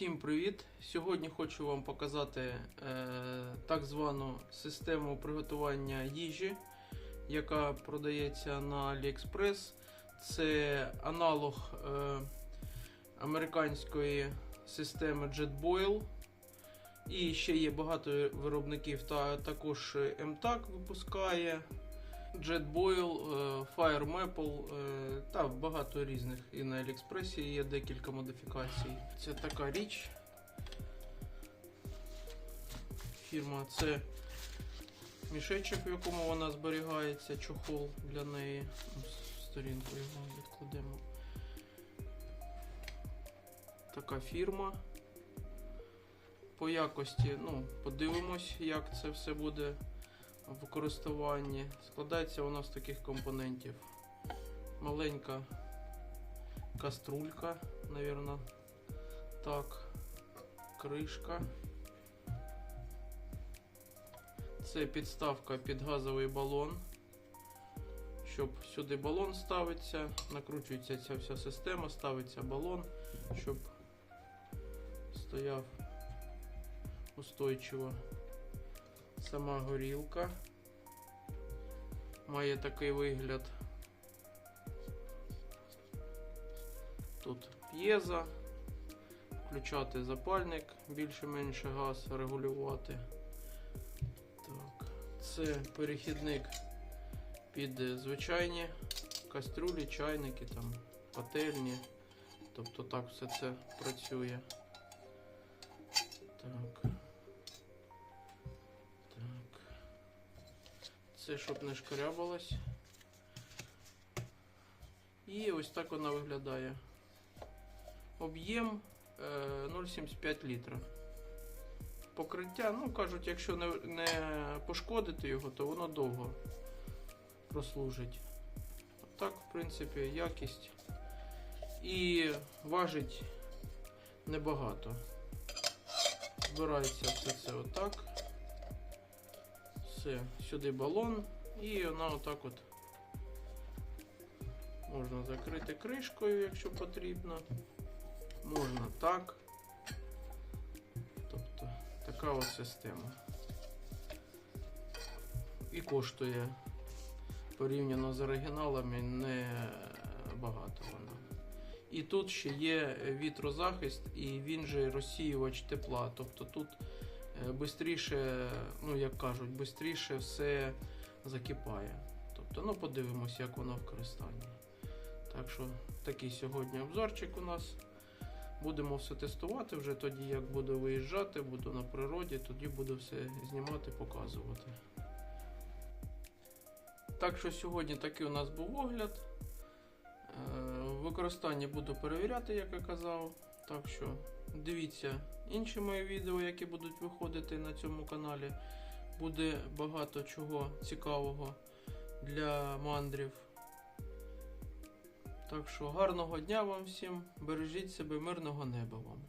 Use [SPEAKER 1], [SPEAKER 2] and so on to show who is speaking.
[SPEAKER 1] Всім привіт! Сьогодні хочу вам показати е, так звану систему приготування їжі, яка продається на AliExpress. Це аналог е, американської системи JetBoil. І ще є багато виробників, та також MTAC випускає. JetBoil, е, Fire Maple е, та багато різних. І на Аліекспресі є декілька модифікацій. Це така річ. Фірма це мішечок, в якому вона зберігається, чохол для неї. Сторінку його відкладемо. Така фірма. По якості, ну, подивимось, як це все буде в користуванні. Складається вона з таких компонентів. Маленька каструлька, навірно. Так, кришка. Це підставка під газовий балон. Щоб сюди балон ставиться, накручується ця вся система, ставиться балон, щоб стояв устойчиво. Сама горілка має такий вигляд. Тут п'єза, включати запальник, більше-менше газ регулювати. Так. Це перехідник під звичайні каструлі, чайники, там, пательні. Тобто так все це працює. Це щоб не шкарябалось. І ось так вона виглядає. Об'єм е, 0,75 літра. Покриття, ну кажуть, якщо не, не пошкодити його, то воно довго прослужить. Так, в принципі, якість. І важить небагато. Збирається все це отак. Все, сюди балон і вона отак от можна закрити кришкою, якщо потрібно. Можна так. Тобто така ось система. І коштує порівняно з оригіналами не багато вона. І тут ще є вітрозахист, і він же розсіювач тепла. Тобто тут швидше, ну як кажуть, швидше все закипає. Тобто, ну подивимось, як воно в користанні. Так що такий сьогодні обзорчик у нас. Будемо все тестувати вже тоді, як буду виїжджати, буду на природі, тоді буду все знімати, показувати. Так що сьогодні такий у нас був огляд. Е, В використанні буду перевіряти, як я казав. Так що дивіться інші мої відео, які будуть виходити на цьому каналі. Буде багато чого цікавого для мандрів. Так що гарного дня вам всім, бережіть себе, мирного неба вам.